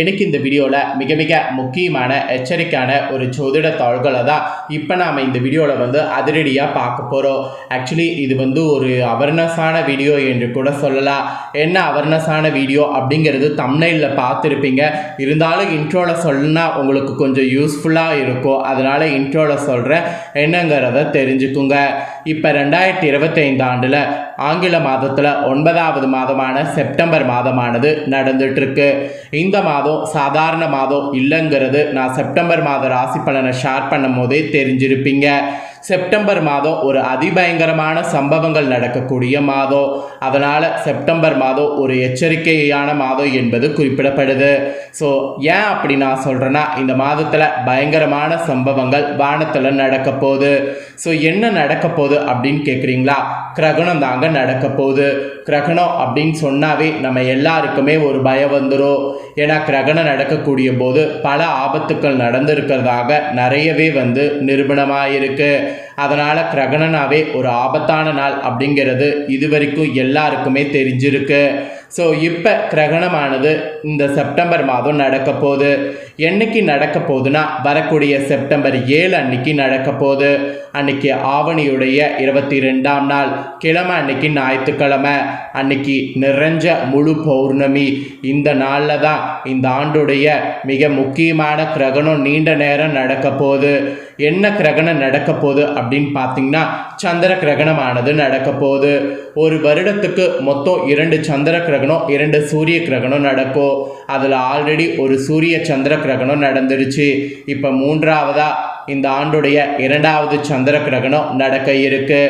எனக்கு இந்த வீடியோவில் மிக மிக முக்கியமான எச்சரிக்கையான ஒரு ஜோதிட தாள்களை தான் இப்போ நாம் இந்த வீடியோவில் வந்து அதிரடியாக பார்க்க போகிறோம் ஆக்சுவலி இது வந்து ஒரு அவர்னஸான வீடியோ என்று கூட சொல்லலாம். என்ன அவர்னஸான வீடியோ அப்படிங்கிறது தமிழில் பார்த்துருப்பீங்க. இருந்தாலும் இன்ட்ரோவில் சொல்லுனா உங்களுக்கு கொஞ்சம் யூஸ்ஃபுல்லாக இருக்கும். அதனால் இன்ட்ரோவில் சொல்கிறேன் என்னங்கிறத தெரிஞ்சுக்குங்க. இப்போ ரெண்டாயிரத்தி இருபத்தைந்து ஆண்டில் ஆங்கில மாதத்தில் ஒன்பதாவது மாதமான செப்டம்பர் மாதமானது நடந்துட்டுருக்கு. இந்த மாதம் சாதாரண மாதம் இல்லைங்கிறது நான் செப்டம்பர் மாத ராசி பலனை ஷேர் பண்ணும் போதே தெரிஞ்சிருப்பீங்க. செப்டம்பர் மாதம் ஒரு அதிபயங்கரமான சம்பவங்கள் நடக்கக்கூடிய மாதம். அதனால் செப்டம்பர் மாதம் ஒரு எச்சரிக்கையான மாதம் என்பது குறிப்பிடப்படுது. ஸோ ஏன் அப்படி நான் சொல்கிறேன்னா இந்த மாதத்தில் பயங்கரமான சம்பவங்கள் வானத்தில் நடக்க போகுது. ஸோ என்ன நடக்க போகுது அப்படின்னு கேட்குறீங்களா கிரகணம் தாங்க நடக்க போகுது. கிரகணம் அப்படின்னு சொன்னாவே நம்ம எல்லாருக்குமே ஒரு பயம் வந்துடும் ஏன்னா கிரகணம் நடக்கக்கூடிய போது பல ஆபத்துக்கள் நடந்திருக்கிறதாக நிறையவே வந்து நிரூபணமாகிருக்கு அதனால் கிரகணனாவே ஒரு ஆபத்தான நாள் அப்படிங்கிறது இது வரைக்கும் எல்லாருக்குமே தெரிஞ்சிருக்கு. ஸோ இப்போ கிரகணமானது இந்த செப்டம்பர் மாதம் நடக்க போகுது என்னைக்கு நடக்க போகுதுன்னா வரக்கூடிய செப்டம்பர் ஏழு அன்னைக்கு நடக்க போகுது அன்னைக்கு ஆவணியுடைய இருபத்தி ரெண்டாம் நாள் கிழமை அன்னைக்கு ஞாயிற்றுக்கிழமை அன்னைக்கு நிறைஞ்ச முழு பௌர்ணமி. இந்த நாளில் தான் இந்த ஆண்டுடைய மிக முக்கியமான கிரகணம் நீண்ட நேரம் நடக்க போகுது என்ன கிரகணம் நடக்க போகுது அப்படின்னு பார்த்தீங்கன்னா சந்திர கிரகணமானது நடக்க போகுது. ஒரு வருடத்துக்கு மொத்தம் இரண்டு சந்திர கிரகணம் இரண்டு சூரிய கிரகணம் நடக்கும் அதில் ஆல்ரெடி ஒரு சூரிய சந்திர கிரகணம் நடந்துருச்சு இப்போ மூன்றாவதாக இந்த ஆண்டுடைய இரண்டாவது சந்திர கிரகணம் நடக்க இருக்கு.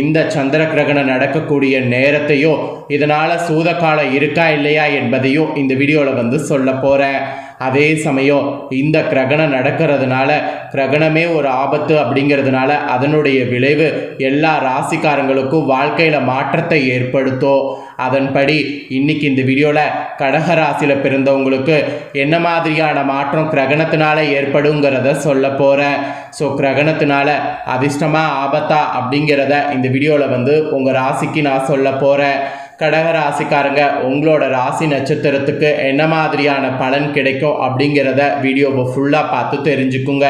இந்த சந்திர கிரகணம் நடக்கக்கூடிய நேரத்தையும் இதனால் சூதகாலம் இருக்கா இல்லையா என்பதையும் இந்த வீடியோவில் வந்து சொல்ல போகிறேன் அதே சமயம் இந்த கிரகணம் நடக்கிறதுனால கிரகணமே ஒரு ஆபத்து அப்படிங்கிறதுனால அதனுடைய விளைவு எல்லா ராசிக்காரங்களுக்கும் வாழ்க்கையில் மாற்றத்தை ஏற்படுத்தும். அதன்படி இன்னைக்கு இந்த வீடியோவில் கடக ராசியில் பிறந்தவங்களுக்கு என்ன மாதிரியான மாற்றம் கிரகணத்தினால ஏற்படுங்கிறத சொல்ல போகிறேன் ஸோ கிரகணத்தினால அதிர்ஷ்டமாக ஆபத்தா அப்படிங்கிறத இந்த வீடியோவில் வந்து உங்கள் ராசிக்கு நான் சொல்ல போகிறேன் கடக ராசிக்காரங்க உங்களோட ராசி நட்சத்திரத்துக்கு என்ன மாதிரியான பலன் கிடைக்கும் அப்படிங்கிறத வீடியோவை ஃபுல்லாக பார்த்து தெரிஞ்சுக்குங்க.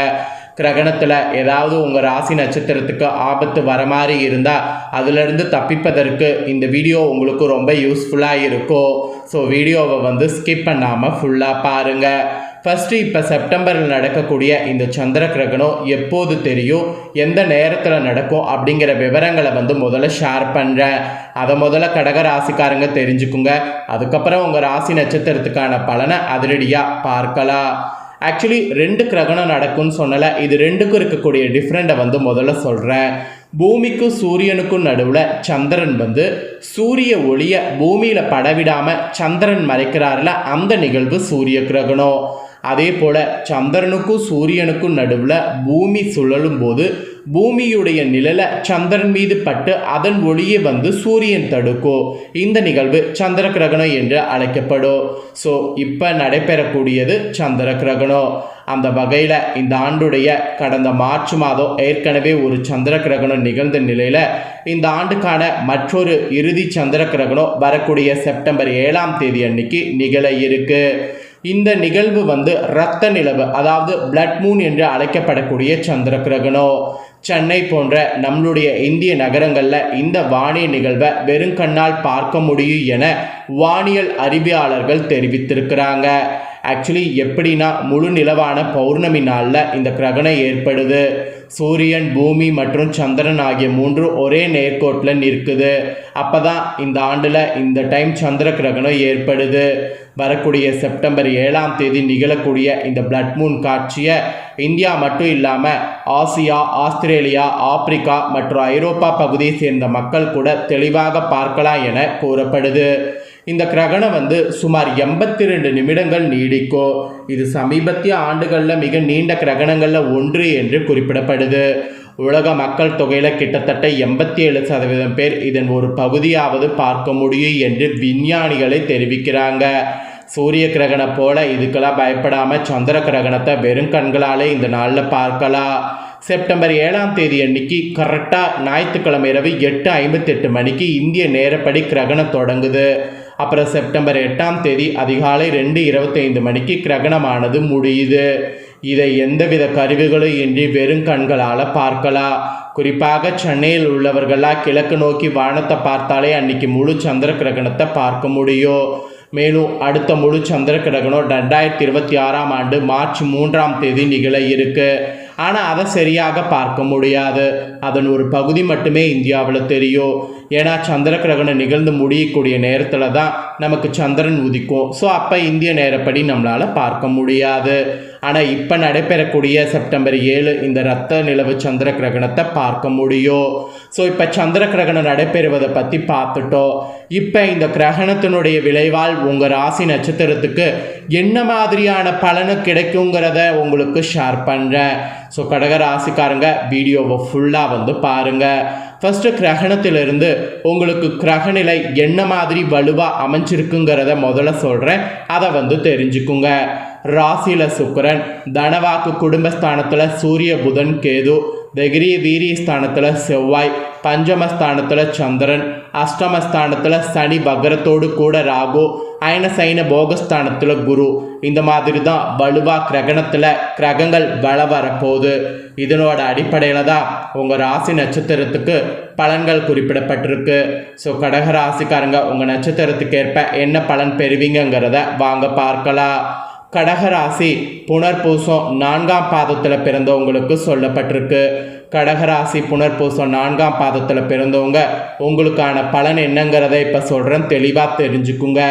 கிரகணத்தில் ஏதாவது உங்கள் ராசி நட்சத்திரத்துக்கு ஆபத்து வர மாதிரி இருந்தால் அதிலிருந்து தப்பிப்பதற்கு இந்த வீடியோ உங்களுக்கு ரொம்ப யூஸ்ஃபுல்லாக இருக்கும். ஸோ வீடியோவை வந்து ஸ்கிப் பண்ணாமல் ஃபுல்லாக பாருங்கள் ஃபஸ்ட்டு இப்போ செப்டம்பரில் நடக்கக்கூடிய இந்த சந்திர கிரகணம் எப்போது தெரியும்? எந்த நேரத்தில் நடக்கும்? அப்படிங்கிற விவரங்களை வந்து முதல்ல ஷேர் பண்ணுறேன் அதை முதல்ல கடக ராசிக்காரங்க தெரிஞ்சுக்குங்க. அதுக்கப்புறம் உங்கள் ராசி நட்சத்திரத்துக்கான பலனை அதிரடியாக பார்க்கலாம். ஆக்சுவலி ரெண்டு கிரகணம் நடக்கும்னு சொன்னல இது ரெண்டுக்கும் இருக்கக்கூடிய டிஃப்ரெண்ட்டை வந்து முதல்ல சொல்கிறேன் பூமிக்கும் சூரியனுக்கும் நடுவில் சந்திரன் வந்து சூரிய ஒளியை பூமியில் படவிடாமல் சந்திரன் மறைக்கிறாருல அந்த நிகழ்வு சூரிய கிரகணம். அதே போல் சந்திரனுக்கும் சூரியனுக்கும் நடுவில் பூமி சுழலும் போது பூமியுடைய நிழலை சந்திரன் மீது பட்டு அதன் ஒளியை வந்து சூரியன் தடுக்கும். இந்த நிகழ்வு சந்திர கிரகணம் என்று அழைக்கப்படும். ஸோ இப்போ நடைபெறக்கூடியது சந்திர கிரகணம். அந்த வகையில் இந்த ஆண்டுடைய கடந்த மார்ச் மாதம் ஏற்கனவே ஒரு சந்திர கிரகணம் நிகழ்ந்த நிலையில் இந்த ஆண்டுக்கான மற்றொரு இறுதி சந்திர கிரகணம் வரக்கூடிய செப்டம்பர் ஏழாம் தேதி அன்னைக்கு நிகழ இருக்குது இந்த நிகழ்வு வந்து இரத்த நிலவு அதாவது பிளட் மூன் என்று அழைக்கப்படக்கூடிய சந்திர கிரகணம் சென்னை போன்ற நம்மளுடைய இந்திய நகரங்களில் இந்த வானிய நிகழ்வை வெறுங்கண்ணால் பார்க்க முடியும் என வானியல் அறிவியலாளர்கள் தெரிவித்திருக்கிறாங்க. ஆக்சுவலி எப்படின்னா முழு நிலவான பௌர்ணமி நாளில் இந்த கிரகணம் ஏற்படுது. சூரியன் பூமி மற்றும் சந்திரன் ஆகிய மூன்று ஒரே நேர்கோட்டில் நிற்குது. அப்போ தான் இந்த ஆண்டில் இந்த டைம் சந்திர கிரகணம் ஏற்படுது. வரக்கூடிய செப்டம்பர் ஏழாம் தேதி நிகழக்கூடிய இந்த பிளட் மூன் காட்சியை இந்தியா மட்டும் இல்லாமல் ஆசியா ஆஸ்திரேலியா ஆப்பிரிக்கா மற்றும் ஐரோப்பா பகுதியை சேர்ந்த மக்கள் கூட தெளிவாக பார்க்கலாம் என கூறப்படுது. இந்த கிரகணம் வந்து சுமார் எண்பத்தி ரெண்டு நிமிடங்கள் நீடிக்கும் இது சமீபத்திய ஆண்டுகளில் மிக நீண்ட கிரகணங்களில் ஒன்று என்று குறிப்பிடப்படுது. உலக மக்கள் தொகையில் கிட்டத்தட்ட எண்பத்தி ஏழு சதவீதம் பேர் இதன் ஒரு பகுதியாவது பார்க்க முடியும் என்று விஞ்ஞானிகளை தெரிவிக்கிறாங்க. சூரிய கிரகணம் போல இதுக்கெல்லாம் பயப்படாமல் சந்திர கிரகணத்தை வெறும் கண்களாலே இந்த நாளில் பார்க்கலாம். செப்டம்பர் ஏழாம் தேதி அன்னைக்கு கரெக்டாக ஞாயிற்றுக்கிழமை இரவு எட்டு ஐம்பத்தெட்டு மணிக்கு இந்திய நேரப்படி கிரகணம் தொடங்குது. அப்புறம் செப்டம்பர் எட்டாம் தேதி அதிகாலை ரெண்டு இருபத்தைந்து மணிக்கு கிரகணமானது முடியுது. இதை எந்தவித கருவிகளும் இன்றி வெறும் கண்களால் பார்க்கலாம். குறிப்பாக சென்னையில் உள்ளவர்களாக கிழக்கு நோக்கி வானத்தை பார்த்தாலே அன்னைக்கு முழு சந்திர கிரகணத்தை பார்க்க முடியும். மேலும் அடுத்த முழு சந்திர கிரகணம் ரெண்டாயிரத்தி இருபத்தி ஆறாம் ஆண்டு மார்ச் மூன்றாம் தேதி நிகழ இருக்கு. ஆனால் அதை சரியாக பார்க்க முடியாது. அதன் ஒரு பகுதி மட்டுமே இந்தியாவில் தெரியும். ஏன்னா சந்திர கிரகணம் நிகழ்ந்து முடியக்கூடிய நேரத்தில் தான் நமக்கு சந்திரன் உதிக்கும். ஸோ அப்போ இந்திய நேரப்படி நம்மளால் பார்க்க முடியாது. ஆனால் இப்போ நடைபெறக்கூடிய செப்டம்பர் ஏழு இந்த ரத்த நிலவு சந்திர கிரகணத்தை பார்க்க முடியும். ஸோ இப்போ சந்திர கிரகணம் நடைபெறுவதை பற்றி பார்த்துட்டோம். இப்போ இந்த கிரகணத்தினுடைய விளைவால் உங்கள் ராசி நட்சத்திரத்துக்கு என்ன மாதிரியான பலனு கிடைக்குங்கிறத உங்களுக்கு ஷேர் பண்ணுறேன் ஸோ கடக ராசிக்காரங்க வீடியோவை ஃபுல்லாக வந்து பாருங்கள் ஃபஸ்ட்டு கிரகணத்திலிருந்து உங்களுக்கு கிரகநிலை என்ன மாதிரி வலுவாக அமைஞ்சிருக்குங்கிறத முதல்ல சொல்கிறேன் அதை வந்து தெரிஞ்சுக்குங்க. ராசியில் சுக்கரன் தனவாக்கு குடும்பஸ்தானத்தில் சூரிய புதன் கேது தைரிய வீரியஸ்தானத்தில் செவ்வாய் பஞ்சமஸ்தானத்தில் சந்திரன் அஷ்டமஸ்தானத்தில் சனி வக்ரத்தோடு கூட ராகு அயன சைன போகஸ்தானத்தில் குரு இந்த மாதிரி தான் வலுவா கிரகணத்தில் கிரகங்கள் வள வரப்போகுது இதனோட அடிப்படையில் தான் உங்கள் ராசி நட்சத்திரத்துக்கு பலன்கள் குறிப்பிடப்பட்டிருக்கு ஸோ கடக ராசிக்காரங்க உங்கள் நட்சத்திரத்துக்கு ஏற்ப என்ன பலன் பெறுவீங்கங்கிறத வாங்க பார்க்கலாம் கடகராசி புனர்பூசம் நான்காம் பாதத்தில் பிறந்தவங்களுக்கு சொல்லப்பட்டிருக்கு. கடகராசி புனர்பூசம் நான்காம் பாதத்தில் பிறந்தவங்க உங்களுக்கான பலன் என்னங்கிறத இப்போ சொல்கிறேன் தெளிவாக தெரிஞ்சுக்குங்க.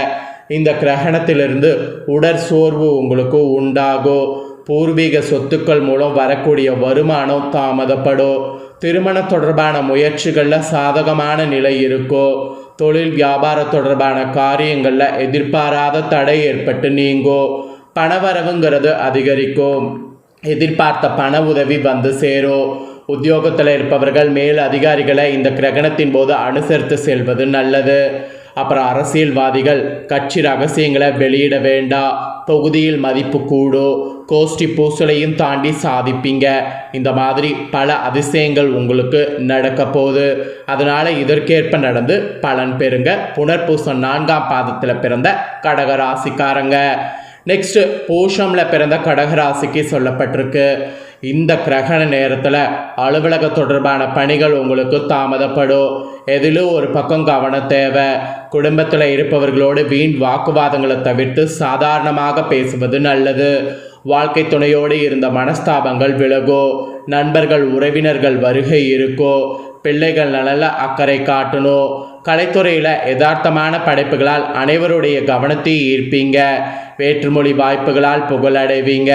இந்த கிரகணத்திலிருந்து உடற் சோர்வு உங்களுக்கு உண்டாகும். பூர்வீக சொத்துக்கள் மூலம் வரக்கூடிய வருமானம் தாமதப்படும். திருமண தொடர்பான முயற்சிகளில் சாதகமான நிலை இருக்கும். தொழில் வியாபார தொடர்பான காரியங்களில் எதிர்பாராத தடை ஏற்பட்டு நீங்கும். பணவரவுங்கிறது அதிகரிக்கும். எதிர்பார்த்த பண உதவி வந்து சேரும். உத்தியோகத்தில் இருப்பவர்கள் மேல் அதிகாரிகளை இந்த கிரகணத்தின் போது அனுசரித்து செல்வது நல்லது. அப்புறம் அரசியல்வாதிகள் கட்சி ரகசியங்களை வெளியிட வேண்டாம். தொகுதியில் மதிப்பு கூடும். கோஷ்டி பூசலையும் தாண்டி சாதிப்பீங்க. இந்த மாதிரி பல அதிசயங்கள் உங்களுக்கு நடக்க போகுது. அதனால் இதற்கேற்ப நடந்து பலன் பெறுங்க. புனர்பூசம் நான்காம் பாதத்தில் பிறந்த கடகராசிக்காரங்க. நெக்ஸ்ட்டு பூஷமில் பிறந்த கடகராசிக்கு சொல்லப்பட்டிருக்கு. இந்த கிரகண நேரத்தில் அலுவலக தொடர்பான பணிகள் உங்களுக்கு தாமதப்படும். எதிலும் ஒரு பக்கம் கவனம் தேவை. குடும்பத்தில் இருப்பவர்களோடு வீண் வாக்குவாதங்களை தவிர்த்து சாதாரணமாக பேசுவது நல்லது. வாழ்க்கை துணையோடு இருந்த மனஸ்தாபங்கள் விலகோ நண்பர்கள் உறவினர்கள் வருகை இருக்கோ பிள்ளைகள் நலல அக்கறை காட்டணும். கலைத்துறையில் யதார்த்தமான படைப்புகளால் அனைவருடைய கவனத்தை ஈர்ப்பீங்க. வேற்றுமொழி வாய்ப்புகளால் புகழடைவீங்க.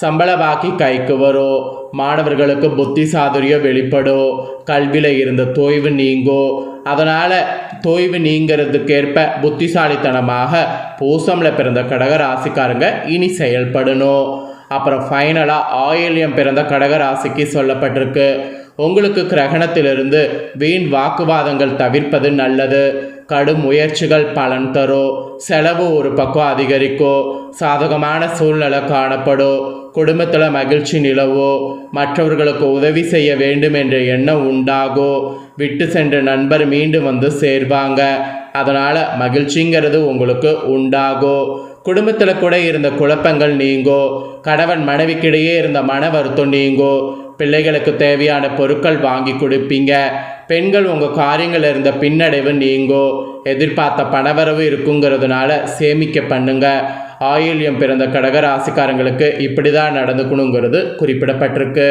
சம்பளமாக்கி கைக்கு வரும். மாணவர்களுக்கு புத்தி சாதுரியம் வெளிப்படும். கல்வியில் இருந்த தொய்வு நீங்கும் அதனால் தொய்வு நீங்கிறதுக்கேற்ப புத்திசாலித்தனமாக பூசமில் பிறந்த கடக ராசிக்காரங்க இனி செயல்படணும். அப்புறம் ஃபைனலாக ஆயில்யம் பிறந்த கடக ராசிக்கு சொல்லப்பட்டிருக்கு. உங்களுக்கு கிரகணத்திலிருந்து வீண் வாக்குவாதங்கள் தவிர்ப்பது நல்லது. கடும் முயற்சிகள் பலன் தரும் செலவு ஒரு பக்கம் அதிகரிக்கும் சாதகமான சூழ்நிலை காணப்படும் குடும்பத்தில் மகிழ்ச்சி நிலவோ. மற்றவர்களுக்கு உதவி செய்ய வேண்டும் என்ற எண்ணம் உண்டாகும் விட்டு சென்ற நண்பர் மீண்டும் வந்து சேர்வாங்க. அதனால் மகிழ்ச்சிங்கிறது உங்களுக்கு உண்டாகும் குடும்பத்தில் கூட இருந்த குழப்பங்கள் நீங்கோ. கணவன் மனைவிக்கிடையே இருந்த மன வருத்தம் நீங்கோ. பிள்ளைகளுக்கு தேவையான பொருட்கள் வாங்கி கொடுப்பீங்க. பெண்கள் உங்கள் காரியங்கள் இருந்த பின்னடைவு நீங்கோ எதிர்பார்த்த பணவரவு இருக்குங்கிறதுனால சேமிக்க பண்ணுங்க. ஆயில்யம் பிறந்த கடகராசிக்காரங்களுக்கு இப்படி தான் நடந்துக்கணுங்கிறது குறிப்பிடப்பட்டிருக்கு.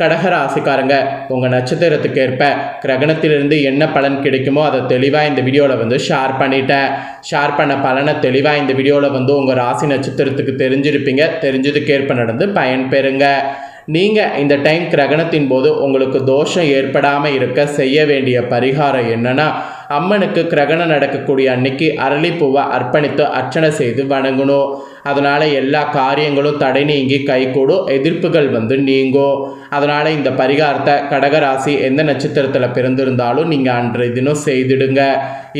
கடகராசிக்காரங்க உங்கள் நட்சத்திரத்துக்கு ஏற்ப கிரகணத்திலிருந்து என்ன பலன் கிடைக்குமோ அதை தெளிவாக இந்த வீடியோவில் வந்து ஷேர் பண்ணிட்டேன். ஷேர் பண்ண பலனை தெளிவாக இந்த வீடியோவில் வந்து உங்கள் ராசி நட்சத்திரத்துக்கு தெரிஞ்சிருப்பீங்க. தெரிஞ்சதுக்கேற்ப நடந்து பயன்பெறுங்க நீங்கள் இந்த டைம் கிரகணத்தின் போது உங்களுக்கு தோஷம் ஏற்படாமல் இருக்க செய்ய வேண்டிய பரிகாரம் என்னன்னா அம்மனுக்கு கிரகணம் நடக்கக்கூடிய அன்னைக்கு அரளிப்பூவை அர்ப்பணித்து அர்ச்சனை செய்து வணங்கணும். அதனால் எல்லா காரியங்களும் தடை நீங்கி கைகூடும். எதிர்ப்புகள் வந்து நீங்கும் அதனால் இந்த பரிகாரத்தை கடகராசி எந்த நட்சத்திரத்தில் பிறந்திருந்தாலும் நீங்கள் அன்றைய தினம் செய்திடுங்க.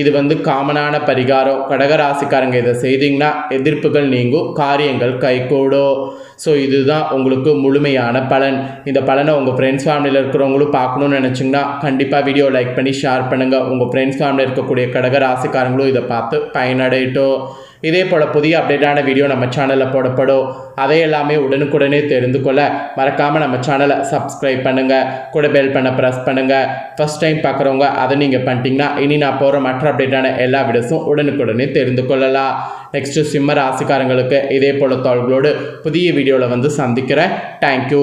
இது வந்து காமனான பரிகாரம். கடகராசிக்காரங்க இதை செய்தீங்கன்னா எதிர்ப்புகள் நீங்கும் காரியங்கள் கைகூடும். ஸோ இதுதான் உங்களுக்கு முழுமையான பலன். இந்த பலனை உங்கள் ஃப்ரெண்ட்ஸ் ஃபேமிலியில் இருக்கிறவங்களும் பார்க்கணும்னு நினச்சிங்கன்னா கண்டிப்பாக வீடியோ லைக் பண்ணி ஷேர் பண்ணுங்கள் உங்கள் ஃப்ரெண்ட்ஸ் ஃபேமிலியில் இருக்கக்கூடிய கடக ராசிக்காரங்களும் இதை பார்த்து பயனடையட்டும். இதே போல் புதிய அப்டேட்டான வீடியோ நம்ம சேனலில் போடப்படும். அதை எல்லாமே உடனுக்குடனே தெரிந்து கொள்ள மறக்காமல் நம்ம சேனலை சப்ஸ்கிரைப் பண்ணுங்கள் கூட பெல் பண்ண ப்ரெஸ் பண்ணுங்கள் ஃபஸ்ட் டைம் பார்க்குறவங்க அதை நீங்கள் பண்ணிட்டீங்கன்னா இனி நான் போகிற மற்ற அப்டேட்டான எல்லா வீடியோஸும் உடனுக்குடனே தெரிந்து கொள்ளலாம். நெக்ஸ்ட்டு சிம்ம ராசிக்காரங்களுக்கு இதே போல் தோள்களோடு புதிய வீடியோவில் வந்து சந்திக்கிறேன். தேங்க்யூ